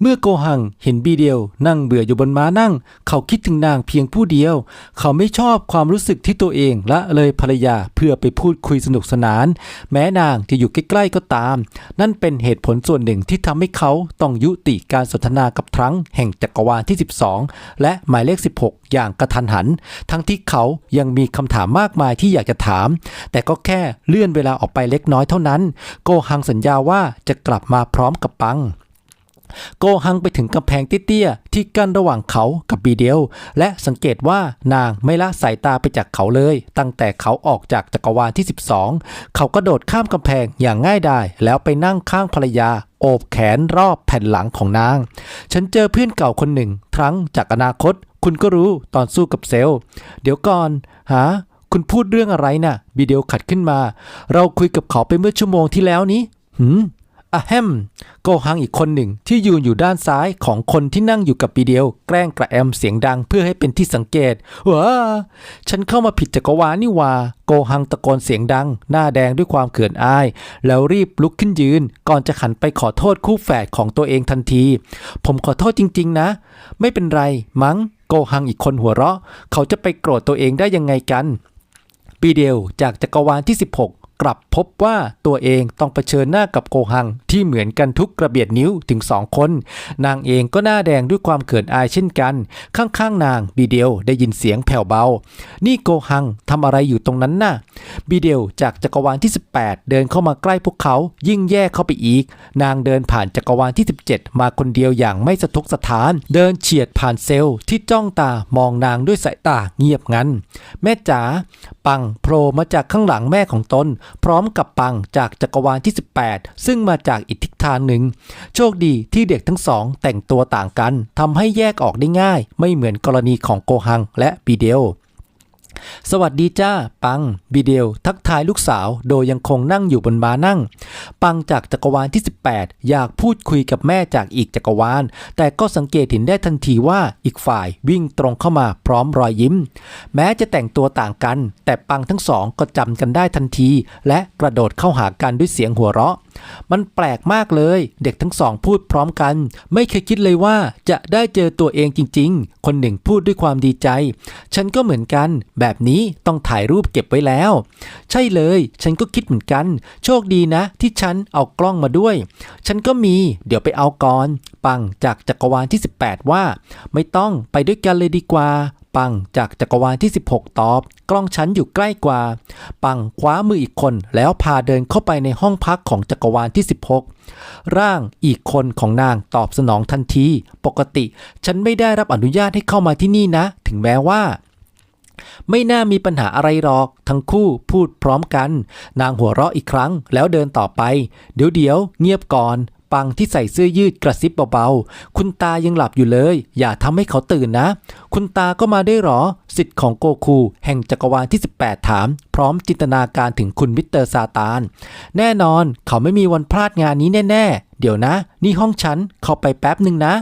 เมื่อโกหังเห็นบีเดียวนั่งเบื่ออยู่บนม้านั่ง เขาคิดถึงนางเพียงผู้เดียว เขาไม่ชอบความรู้สึกที่ตัวเองละเลยภรรยาเพื่อไปพูดคุยสนุกสนาน แม้นางจะอยู่ใกล้ๆก็ตาม นั่นเป็นเหตุผลส่วนหนึ่งที่ทำให้เขาต้องยุติการสนทนากับทรังแห่งจักรวาลที่ 12 และหมายเลข 16 อย่างกระทันหัน ทั้งที่เขายังมีคำถามมากมายที่อยากจะถาม แต่ก็แค่เลื่อนเวลาออกไปเล็กน้อยเท่านั้น โกหังสัญญาว่าจะกลับมาพร้อมกับปัง โกหังไปถึงกำแพงเตี้ยๆที่กั้นระหว่างเขากับบีเดียว และสังเกตว่านางไม่ละสายตาไปจากเขาเลย ตั้งแต่เขาออกจากจักรวาลที่ 12 เขาก็โดดข้ามกำแพงอย่างง่ายดายแล้วไปนั่งข้างภรรยาโอบแขนรอบแผ่นหลังของนาง ฉันเจอเพื่อนเก่าคนหนึ่งครั้งจากอนาคต คุณก็รู้ตอนสู้กับเซลล์เดี๋ยวก่อนหาคุณพูดเรื่องอะไรนะ่ะบีเดียวขัดขึ้นมา เราคุยกับเขาไปเมื่อชั่วโมงที่แล้วนี้หืม อะแฮมโกหังอีกคนหนึ่งที่ยืนอยู่ด้านซ้ายของคนที่นั่งอยู่กับปีเดียว แกล้งกระแอมเสียงดังเพื่อให้เป็นที่สังเกตว้าฉันเข้ามาผิดจักรวาลนี่ว่า โกหังตะโกนเสียงดัง หน้าแดงด้วยความเขินอาย แล้วรีบลุกขึ้นยืน ก่อนจะขันไปขอโทษคู่แฝดของตัวเองทันที ผมขอโทษจริง ๆ นะ ไม่เป็นไรมั้ง โกหังอีกคนหัวเราะ เขาจะไปโกรธตัวเองได้ยังไงกันปีเดียวจากจักรวาลที่ 16 กลับพบว่าตัวเองต้องเผชิญหน้ากับโกหังที่เหมือนกันทุกกระเบียดนิ้วถึงสองคน นางเองก็หน้าแดงด้วยความเขินอายเช่นกัน ข้างๆนางบีเดียวได้ยินเสียงแผ่วเบา นี่โกหังทำอะไรอยู่ตรงนั้นน่ะ บีเดียวจากจักรวาลที่ 18 เดินเข้ามาใกล้พวกเขายิ่งแย่เข้าไปอีก นางเดินผ่านจักรวาลที่ 17 มาคนเดียวอย่างไม่สะทกสะท้าน เดินเฉียดผ่านเซลล์ที่จ้องตามองนางด้วยสายตาเงียบงัน แม่จ๋าปังโผล่มาจากข้างหลังแม่ของตน พร้อมกับปังจากจักรวาลที่ 18 ซึ่งมาจากอีกทิศทางหนึ่ง โชคดีที่เด็กทั้งสองแต่งตัวต่างกันทำให้แยกออกได้ง่าย ไม่เหมือนกรณีของโกหังและบีเดล สวัสดีจ้า ปังบีเดลทักทายลูกสาว โดยยังคงนั่งอยู่บนม้านั่ง ปังจากจักรวาลที่ 18 อยากพูดคุยกับแม่จากอีกจักรวาล แต่ก็สังเกตเห็นได้ทันทีว่าอีกฝ่ายวิ่งตรงเข้ามาพร้อมรอยยิ้ม แม้จะแต่งตัวต่างกัน แต่ปังทั้งสองก็จำกันได้ทันที และกระโดดเข้าหากันด้วยเสียงหัวเราะ มันแปลกมากเลย เด็กทั้งสองพูดพร้อมกัน ไม่เคยคิดเลยว่าจะได้เจอตัวเองจริง ๆ คนหนึ่งพูดด้วยความดีใจ ฉันก็เหมือนกัน แบบนี้ต้องถ่ายรูปเก็บไว้แล้ว ใช่เลย ฉันก็คิดเหมือนกัน โชคดีนะ ที่ฉันเอากล้องมาด้วย ฉันก็มี เดี๋ยวไปเอาก่อน ปังจากจักรวาลที่ 18 ว่า ไม่ต้องไปด้วยกันเลยดีกว่า ปังจากจักรวาลที่ 16 ตอบ กล้องฉันอยู่ใกล้กว่า ปังคว้ามืออีกคนแล้วพาเดินเข้าไปในห้องพักของจักรวาลที่ 16 ร่างอีกคนของนางตอบสนองทันที ปกติ ฉันไม่ได้รับอนุญาตให้เข้ามาที่นี่นะ ถึงแม้ว่าไม่น่ามีปัญหาอะไรหรอก ทั้งคู่พูดพร้อมกัน นางหัวเราะอีกครั้งแล้วเดินต่อไป เดี๋ยวเดี๋ยวเงียบก่อน ปังที่ใส่เสื้อยืดกระซิบเบาๆ คุณตายังหลับอยู่เลย อย่าทำให้เขาตื่นนะ คุณตาก็มาได้หรอ สิทธิ์ของโกคู แห่งจักรวาลที่ 18 ถาม พร้อมจินตนาการถึงคุณมิสเตอร์ซาตาน แน่นอนเขาไม่มีวันพลาดงานนี้แน่ๆ เดี๋ยวนะ นี่ห้องฉัน เข้าไปแป๊บหนึ่งนะ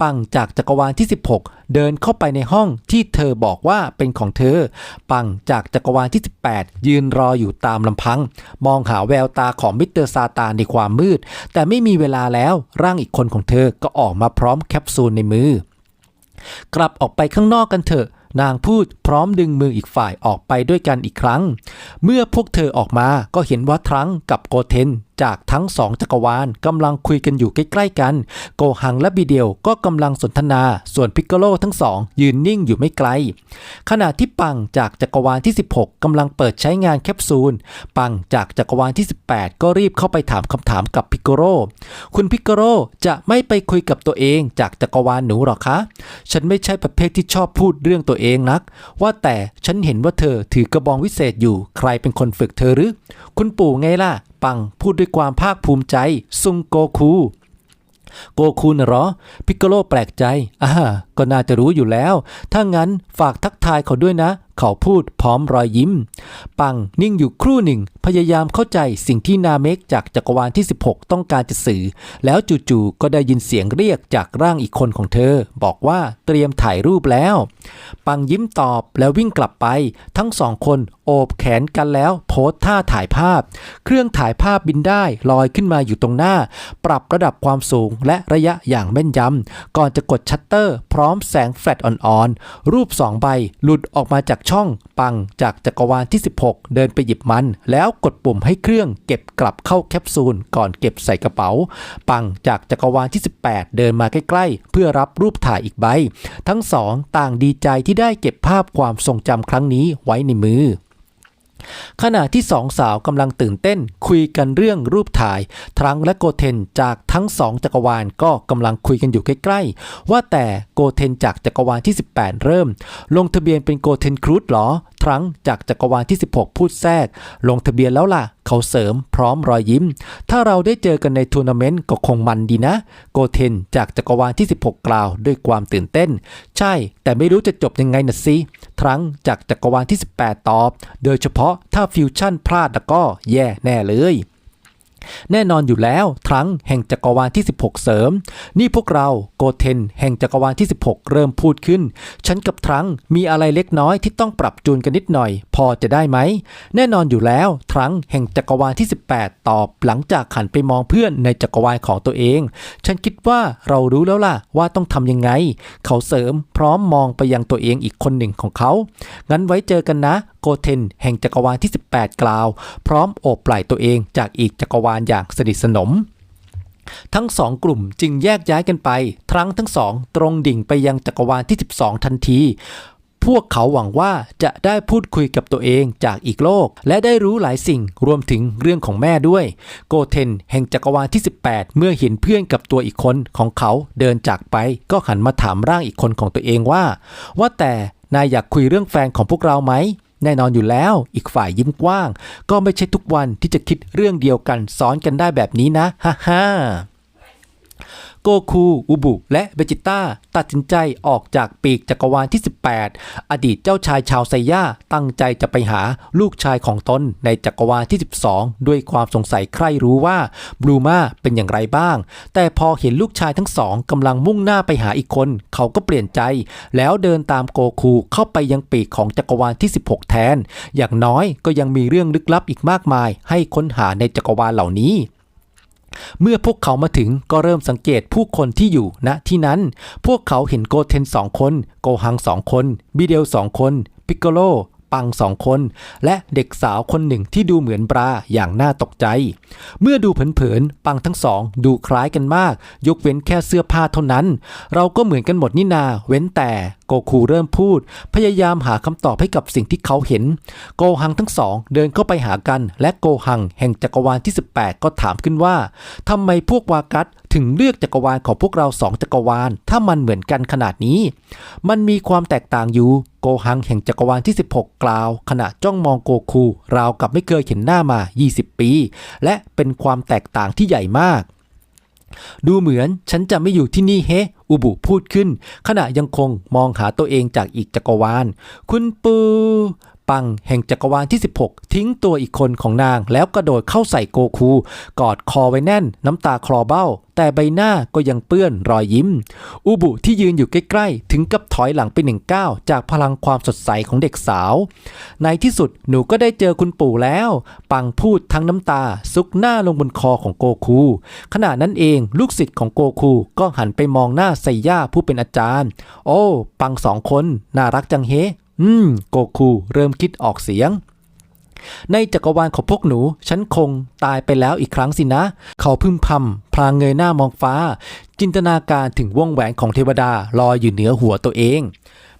ปังจากจักรวาลที่ 16 เดินเข้าไปในห้องที่เธอบอกว่าเป็นของเธอ ปังจากจักรวาลที่ 18 ยืนรออยู่ตามลำพัง มองหาแววตาของมิสเตอร์ซาตานในความมืด แต่ไม่มีเวลาแล้วร่างอีกคนของเธอก็ออกมาพร้อมแคปซูลในมือ กลับออกไปข้างนอกกันเถอะนางพูดพร้อมดึงมืออีกฝ่ายออกไปด้วยกันอีกครั้ง เมื่อพวกเธอออกมาก็เห็นว่าทรังกับโกเทน จากทั้งสองจักรวาลกำลังคุยกันอยู่ใกล้ๆกัน โกหังและบีเดียวก็กำลังสนทนา ส่วนพิกโกโลทั้งสองยืนนิ่งอยู่ไม่ไกล ขณะที่ปังจากจักรวาลที่ 16 กำลังเปิดใช้งานแคปซูล ปังจากจักรวาลที่ 18 ก็รีบเข้าไปถามคำถามกับพิกโกโรคุณพิกโกโรจะไม่ไปคุยกับตัวเองจากจักรวาลหนูหรอคะ ฉันไม่ใช่ประเภทที่ชอบพูดเรื่องตัวเองนัก ว่าแต่ฉันเห็นว่าเธอถือกระบองวิเศษอยู่ ใครเป็นคนฝึกเธอหรือ คุณปู่ไงล่ะ ปังพูดด้วยความภาคภูมิใจ ซุงโกคูโกคูนะเหรอ พิกโกโลแปลกใจอ่าก็น่าจะรู้อยู่แล้ว ถ้างั้นฝากทักทายเขาด้วยนะ เขาพูดพร้อมรอยยิ้ม ปังนิ่งอยู่ครู่หนึ่ง พยายามเข้าใจสิ่งที่นาเมกจากจักรวาลที่ 16 ต้องการจะสื่อ แล้วจู่ๆก็ได้ยินเสียงเรียกจากร่างอีกคนของเธอ บอกว่าเตรียมถ่ายรูปแล้ว ปังยิ้มตอบแล้ววิ่งกลับไป ทั้งสองคนโอบแขนกันแล้วโพสท่าถ่ายภาพ เครื่องถ่ายภาพบินได้ลอยขึ้นมาอยู่ตรงหน้า ปรับระดับความสูงและระยะอย่างแม่นยำก่อนจะกดชัตเตอร์ พร้อมแสงแฟลชอ่อนๆรูปสองใบหลุดออกมาจากชองปังจากจักรวาลที่ 16 เดินไปหยิบมัน แล้วกดปุ่มให้เครื่องเก็บกลับเข้าแคปซูลก่อนเก็บใส่กระเป๋า ปังจากจักรวาลที่ 18 เดินมาใกล้ๆ เพื่อรับรูปถ่ายอีกใบ ทั้งสองต่างดีใจที่ได้เก็บภาพความทรงจำครั้งนี้ไว้ในมือ ขณะที่สองสาวกำลังตื่นเต้น คุยกันเรื่องรูปถ่าย ทรังและโกเทนจากทั้งสองจักรวาลก็กำลังคุยกันอยู่ใกล้ๆ ว่าแต่โกเทนจากจักรวาลที่ 18 เริ่ม ลงทะเบียนเป็นโกเทนครูดหรอ ทรังจากจักรวาลที่ 16 พูดแทรก ลงทะเบียนแล้วล่ะ เขาเสริมพร้อมรอยยิ้ม ถ้าเราได้เจอกันในทัวร์นาเมนต์ก็คงมันดีนะ โกเทนจากจักรวาลที่ 16 กล่าวด้วยความตื่นเต้น ใช่ แต่ไม่รู้จะจบยังไงนะสิ ครังจากจักรวาลที่ 18 ตอบ โดยเฉพาะถ้าฟิวชั่นพลาดแล้วก็แย่แน่เลย แน่นอนอยู่แล้วทรังแห่งจักรวาลที่ 16 เสริม นี่พวกเราโกเทน แห่งจักรวาลที่ 16 เริ่มพูดขึ้น ฉันกับทรังมีอะไรเล็กน้อยที่ต้องปรับจูนกันนิดหน่อย พอจะได้ไหม แน่นอนอยู่แล้วทรังแห่งจักรวาลที่ 18 ตอบ หลังจากหันไปมองเพื่อนในจักรวาลของตัวเอง ฉันคิดว่าเรารู้แล้วล่ะว่าต้องทำยังไง เขาเสริมพร้อมมองไปยังตัวเองอีกคนหนึ่งของเขา งั้นไว้เจอกันนะ โกเทนแห่งจักรวาลที่ 18 กล่าว พร้อมโอบไหล่ตัวเองจากอีกจักรวาลอย่างสนิทสนมทั้งสองกลุ่มจึงแยกย้ายกันไปทรั้งทั้งสองตรงดิ่งไปยังจักรวาลที่ 12 ทันที พวกเขาหวังว่าจะได้พูดคุยกับตัวเองจากอีกโลก และได้รู้หลายสิ่งรวมถึงเรื่องของแม่ด้วย โกเทนแห่งจักรวาลที่ 18 เมื่อเห็นเพื่อนกับตัวอีกคนของเขาเดินจากไป ก็หันมาถามร่างอีกคนของตัวเองว่า ว่าแต่นายอยากคุยเรื่องแฟนของพวกเราไหม แน่นอนอยู่แล้ว อีกฝ่ายยิ้มกว้าง ก็ไม่ใช่ทุกวันที่จะคิดเรื่องเดียวกันซ้อนกันได้แบบนี้นะ ฮ่าฮ่า โกคูอุบุ และเบจิต้าตัดสินใจออกจากปีกจักรวาลที่ 18 อดีตเจ้าชายชาวไซย่าตั้งใจจะไปหาลูกชายของตนในจักรวาลที่ 12 ด้วยความสงสัยใคร่รู้ว่าบลูมาเป็นอย่างไรบ้าง แต่พอเห็นลูกชายทั้งสองกำลังมุ่งหน้าไปหาอีกคน เขาก็เปลี่ยนใจ แล้วเดินตามโกคูเข้าไปยังปีกของจักรวาลที่ 16 แทน อย่างน้อยก็ยังมีเรื่องลึกลับอีกมากมาย ให้ค้นหาในจักรวาลเหล่านี้ เมื่อพวกเขามาถึงก็เริ่มสังเกตผู้คนที่อยู่ณที่นั้น พวกเขาเห็นโกเทนสองคน โกฮังสองคน บิเดลสองคน ปิกโกโล ปังสองคน และเด็กสาวคนหนึ่งที่ดูเหมือนบราอย่างน่าตกใจ เมื่อดูเผินๆปังทั้งสองดูคล้ายกันมาก ยกเว้นแค่เสื้อผ้าเท่านั้น เราก็เหมือนกันหมดนี่นา เว้นแต่โกคูเริ่มพูด พยายามหาคำตอบให้กับสิ่งที่เขาเห็น โกฮังทั้งสองเดินเข้าไปหากัน และโกฮังแห่งจักรวาลที่ 18 ก็ถามขึ้นว่าทำไมพวกวากัส ถึงเลือกจักรวาลของพวกเราสองจักรวาล ถ้ามันเหมือนกันขนาดนี้ มันมีความแตกต่างอยู่ โกฮังแห่งจักรวาลที่ 16 กล่าว ขณะจ้องมองโกคู ราวกับไม่เคยเห็นหน้ามา 20 ปี และเป็นความแตกต่างที่ใหญ่มาก ดูเหมือนฉันจะไม่อยู่ที่นี่เฮอุบุพูดขึ้น ขณะยังคงมองหาตัวเองจากอีกจักรวาล คุณปู ปังแห่งจักรวาลที่ 16 ทิ้งตัวอีกคนของนางแล้วกระโดดเข้าใส่โกคู กอดคอไว้แน่นน้ำตาคลอเบ้า แต่ใบหน้าก็ยังเปื้อนรอยยิ้ม อุบุที่ยืนอยู่ใกล้ๆ ถึงกับถอยหลังไปหนึ่งก้าวจากพลังความสดใสของเด็กสาว ในที่สุดหนูก็ได้เจอคุณปู่แล้ว ปังพูดทั้งน้ำตาซุกหน้าลงบนคอของโกคูขณะนั้นเองลูกศิษย์ของโกคูก็หันไปมองหน้าไซย่าผู้เป็นอาจารย์ โอ้ ปังสองคน น่ารักจังเฮ อืม โกคูเริ่มคิดออกเสียง ในจักรวาลของพวกหนู ฉันคงตายไปแล้วอีกครั้งสินะ เขาพึมพำพลางเงยหน้ามองฟ้า จินตนาการถึงวงแหวนของเทวดาลอยอยู่เหนือหัวตัวเอง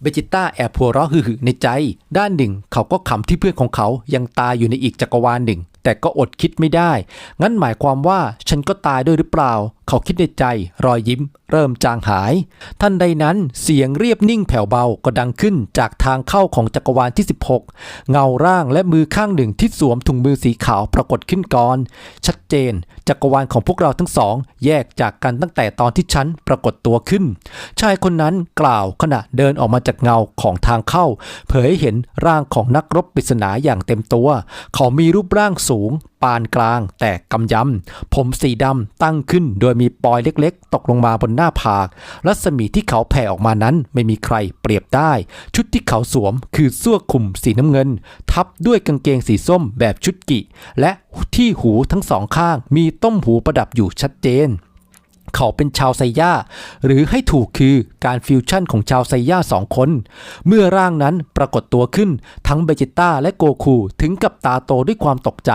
เบจิต้าแอบหัวเราะหึ่ในใจ ด้านหนึ่งเขาก็ขำที่เพื่อนของเขายังตายอยู่ในอีกจักรวาลหนึ่ง แต่ก็อดคิดไม่ได้ งั้นหมายความว่าฉันก็ตายด้วยหรือเปล่า เขาคิดในใจรอยยิ้ม เริ่มจางหาย ท่านใดนั้นเสียงเรียบนิ่งแผ่วเบาก็ดังขึ้นจากทางเข้าของจักรวาลที่ 16 เงาร่างและมือข้างหนึ่งที่สวมถุงมือสีขาวปรากฏขึ้นก่อน ชัดเจน จักรวาลของพวกเราทั้งสอง แยกจากกันตั้งแต่ตอนที่ฉันปรากฏตัวขึ้น ชายคนนั้นกล่าวขณะเดินออกมาจากเงาของทางเข้า เผยให้เห็นร่างของนักรบปริศนาอย่างเต็มตัว เขามีรูปร่างสูงปานกลางแต่กำยำ ผมสีดำตั้งขึ้นโดยมีปอยเล็กๆ ตกลงมาบนหน้าผาก รัศมีที่เขาแผ่ออกมานั้นไม่มีใครเปรียบได้ ชุดที่เขาสวมคือเสื้อคลุมสีน้ำเงิน ทับด้วยกางเกงสีส้มแบบชุดกิ และที่หูทั้งสองข้างมีต้มหูประดับอยู่ชัดเจน เขาเป็นชาวไซย่า หรือให้ถูกคือการฟิวชั่นของชาวไซย่าสองคน เมื่อร่างนั้นปรากฏตัวขึ้นทั้งเบจิต้าและโกคูถึงกับตาโตด้วยความตกใจ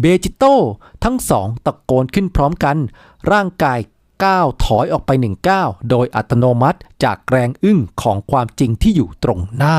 เบจิโต้ทั้งสองตะโกนขึ้นพร้อมกัน ร่างกายก้าวถอยออกไปหนึ่งก้าวโดยอัตโนมัติจากแรงอึ้งของความจริงที่อยู่ตรงหน้า